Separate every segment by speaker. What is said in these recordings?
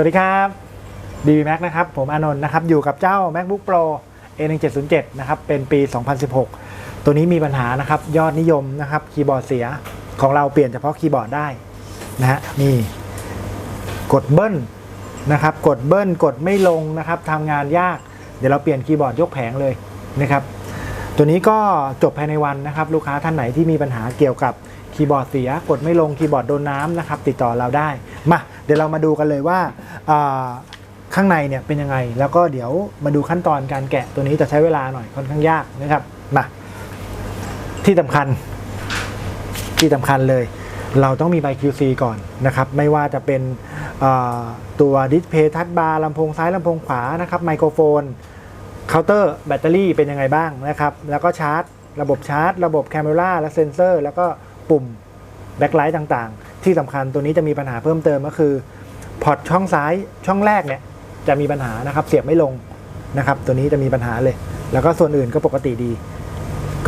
Speaker 1: วัสดีครับ d b Max นะครับ ผมอานนท์นะครับ อยู่กับเจ้า MacBook Pro A1707 นะครับ เป็นปี 2016 ตัวนี้มีปัญหานะครับ ยอดนิยมนะครับ คีย์บอร์ดเสีย ของเราเปลี่ยนเฉพาะคีย์บอร์ดได้นะฮะ นี่ กดเบิ้ลนะครับ กดเบิ้ล กดไม่ลงนะครับทำงานยาก เดี๋ยวเราเปลี่ยนคีย์บอร์ดยกแผงเลยนะครับ ตัวนี้ก็จบภายในวันนะครับ ลูกค้าท่านไหนที่มีปัญหาเกี่ยวกับคีย์บอร์ดเสีย กดไม่ลง คีย์บอร์ดโดนน้ำนะครับ ติดต่อเราได้ มา ดี๋ยวเรามาดูกันเลยว่าข้างในเนี่ยเป็นยังไง แล้วก็เดี๋ยวมาดูขั้นตอนการแกะตัวนี้จะใช้เวลาหน่อยค่อนข้างยากนะครับมาที่สำคัญที่สำคัญเลย เราต้องมีใบ QC ก่อนนะครับ ไม่ว่าจะเป็นตัวดิสเพย์ทัชบาร์ลำโพงซ้ายลำโพงขวานะครับไมโครโฟนเคาน์เตอร์แบตเตอรี่เป็นยังไงบ้างนะครับ แล้วก็ชาร์จ ระบบชาร์จ ระบบแคมเมราและเซนเซอร์ แล้วก็ปุ่ม แบ็คไลท์ต่างๆ ที่สำคัญตัวนี้จะมีปัญหาเพิ่มเติมก็คือพอร์ตช่องซ้ายช่องแรกเนี่ยจะมีปัญหานะครับเสียบไม่ลงนะครับ ตัวนี้จะมีปัญหาเลย แล้วก็ส่วนอื่นก็ปกติดี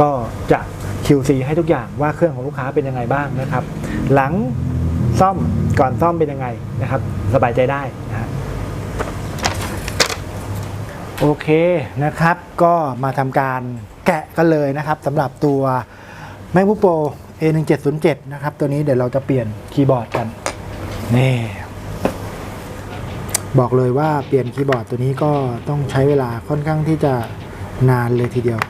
Speaker 1: ก็จะ QC ให้ทุกอย่างว่าเครื่องของลูกค้าเป็นยังไงบ้างนะครับ หลังซ่อมก่อนซ่อมเป็นยังไงนะครับ สบายใจได้นะฮะโอเคนะครับ ก็มาทำการแกะกันเลยนะครับสำหรับตัว MacBook Pro A1707 นะครับ ตัวนี้เดี๋ยวเราจะเปลี่ยนคีย์บอร์ดกัน นี่ บอกเลยว่าเปลี่ยนคีย์บอร์ดตัวนี้ก็ต้องใช้เวลาค่อนข้างที่จะนานเลยทีเดียว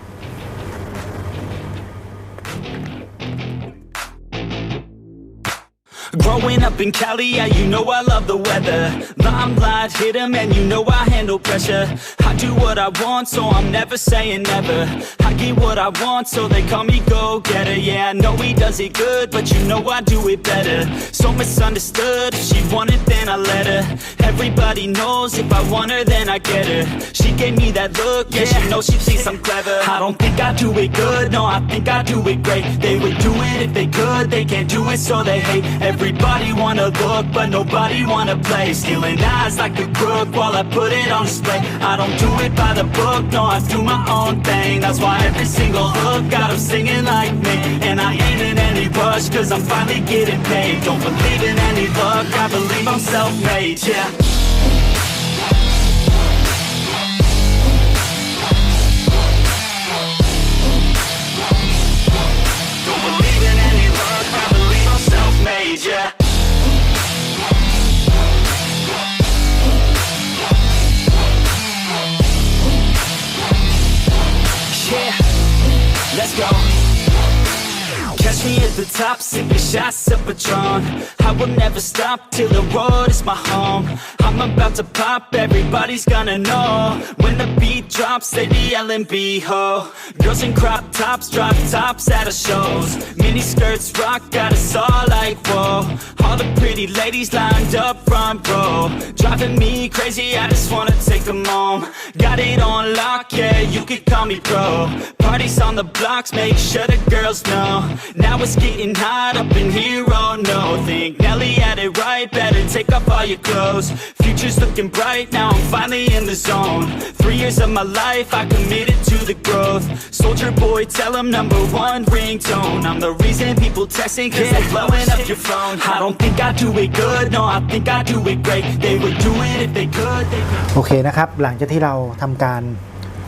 Speaker 2: Growing up in Cali, yeah, you know I love the weather. Limelight hit 'em and you know I handle pressure. I do what I want, so I'm never saying never. I get what I want, so they call me go-getter. Yeah, I know he does it good, but you know I do it better. So misunderstood, if she wanted, then I let her. Everybody knows if I want her, then I get her. She gave me that look, yeah, she knows she thinks I'm clever. I don't think I do it good, no, I think I do it great. They would do it if they could, they can't do it, so they hate. Everybody wanna look, but nobody wanna play. Stealing eyes like a crook while I put it on display. I don't do it by the book, no, I do my own thing. That's why every single hook got 'em singing like me. And I ain't in any rush, cause I'm finally getting paid. Don't believe in any luck, I believe I'm self-made, yeah. Me at the top, sipping shots of Patron. I will never stop till the road is my home. I'm about to pop, everybody's gonna know. When the beat drops, they be yelling B-ho. Girls in crop tops, drop tops at our shows. Mini skirts rock, got us all like whoa. All the pretty ladies lined up front row. Driving me crazy, I just wanna take them home. Got it on lock, yeah, you could call me pro. Parties on the blocks, make sure the girls know. Now it's getting hot up in here, oh no. Think Nelly had it right, better take off all your clothes. Future's looking bright, now I'm finally in the zone. Three years of my life, I committed to the growth. Soldier boy, tell 'em number one ringtone. I'm the reason people texting, cause they blowing up your phone. I don't think I do it good, no, I think I do it great. They would do it if they could, they could.
Speaker 1: โอเคนะครับ หลังจากที่เราทำการ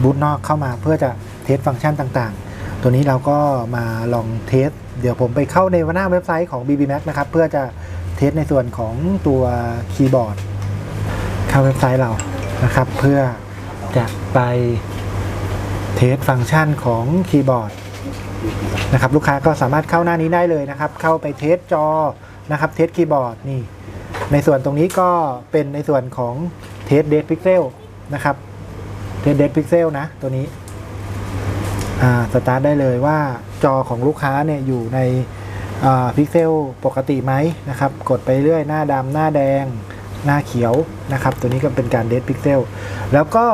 Speaker 1: บูตนอกเข้ามาเพื่อจะ เทสฟังก์ชันต่างๆ ตัวนี้เราก็มาลองเทส เดี๋ยวผมไปเข้าในหน้าเว็บไซต์ของ BB Max นะครับ เพื่อจะเทสในส่วนของตัวคีย์บอร์ด เข้าเว็บไซต์เรานะครับ เพื่อจะไปเทสฟังก์ชันของคีย์บอร์ดนะครับลูกค้าก็สามารถเข้าหน้านี้ได้เลยนะครับ เข้าไปเทสจอนะครับเทสคีย์บอร์ดนี่ ในส่วนตรงนี้ก็เป็นในส่วนของเทสเด d พิกเซลนะครับเทสเด d พิกเซลนะตัวนี้ สตาร์ทได้เลยว่าจอของลูกค้าเนี่ยอยู่ในพิกเซลปกติไหมนะครับ กดไปเรื่อยหน้าดำหน้าแดง หน้าเขียวนะครับ ตัวนี้ก็เป็นการเด d พิกเซลแล้วก็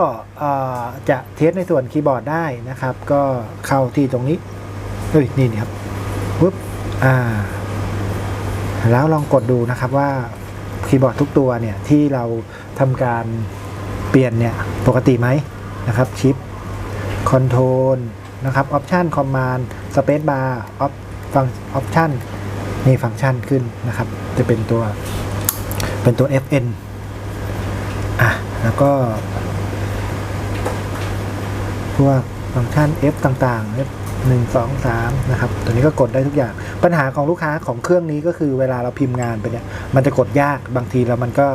Speaker 1: จะเทสในส่วนคีย์บอร์ดได้นะครับ ก็เข้าที่ตรงนี้เอ้ยนี่ครับปุ๊บอ่า แล้วลองกดดูนะครับว่าคีย์บอร์ดทุกตัวเนี่ยที่เราทำการเปลี่ยนเนี่ยปกติไหมนะครับชิปคอนโทรล นะครับออปชันคอมมานด์สเปซบาร์ออฟฟังออปชันนี่ฟังก์ชันขึ้นนะครับ จะเป็นตัวเป็นตัว FN อะ แล้วก็ พวกฟังก์ชัน F ต่างๆ F หนึ่งสองสามนะครับ ตัวนี้ก็กดได้ทุกอย่าง ปัญหาของลูกค้าของเครื่องนี้ก็คือเวลาเราพิมพ์งานไปเนี่ย มันจะกดยาก บางทีแล้วมันก็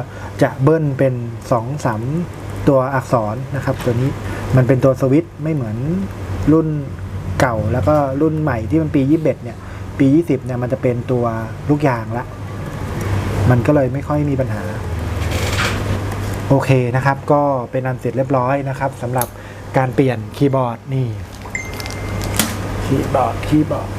Speaker 1: จะเบิ้ลเป็นสองสามตัวอักษรนะครับ ตัวนี้มันเป็นตัวสวิตช์ไม่เหมือน รุ่นเก่าแล้วก็รุ่นใหม่ที่มันปี 21 เนี่ย ปี 20 เนี่ยมันจะเป็นตัวลูกยางละ มันก็เลยไม่ค่อยมีปัญหา โอเคนะครับ ก็เป็นอันเสร็จเรียบร้อยนะครับสำหรับการเปลี่ยนคีย์บอร์ดนี่คีย์บอร์ดคีย์บอร์ด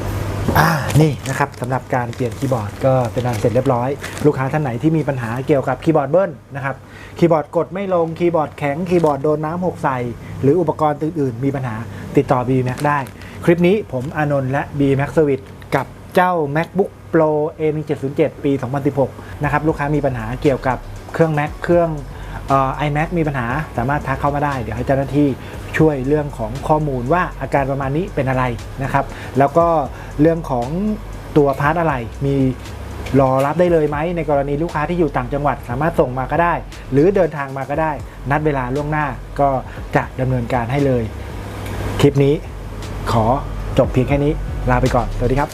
Speaker 1: อ่านี่นะครับสำหรับการเปลี่ยนคีย์บอร์ดก็เป็นอันเสร็จเรียบร้อย ลูกค้าท่านไหนที่มีปัญหาเกี่ยวกับคีย์บอร์ดเบิ้ลนะครับคีย์บอร์ดกดไม่ลงคีย์บอร์ดแข็งคีย์บอร์ดโดนน้ำหกใส่ หรืออุปกรณ์อื่นๆมีปัญหา ติดต่อ b m a c ได้ คลิปนี้ผมอานนท์และ b m a c Service กับเจ้า MacBook Pro A1707 ปี 2016 นะครับ ลูกค้ามีปัญหาเกี่ยวกับเครื่อง Mac เครื่องเอ่อ iMac มีปัญหาสามารถทักเข้ามาได้ เดี๋ยวให้เจ้าหน้าที่ช่วยเรื่องของข้อมูลว่าอาการประมาณนี้เป็นอะไรนะครับ แล้วก็เรื่องของตัวพาร์ทอะไรมีรอรับได้เลยไหมในกรณีลูกค้าที่อยู่ต่างจังหวัด สามารถส่งมาก็ได้ หรือเดินทางมาก็ได้ นัดเวลาล่วงหน้าก็จะดำเนินการให้เลย ลิปนี้ขอจบเพียงแค่นี้ลาไปก่อน สวัสดีครับ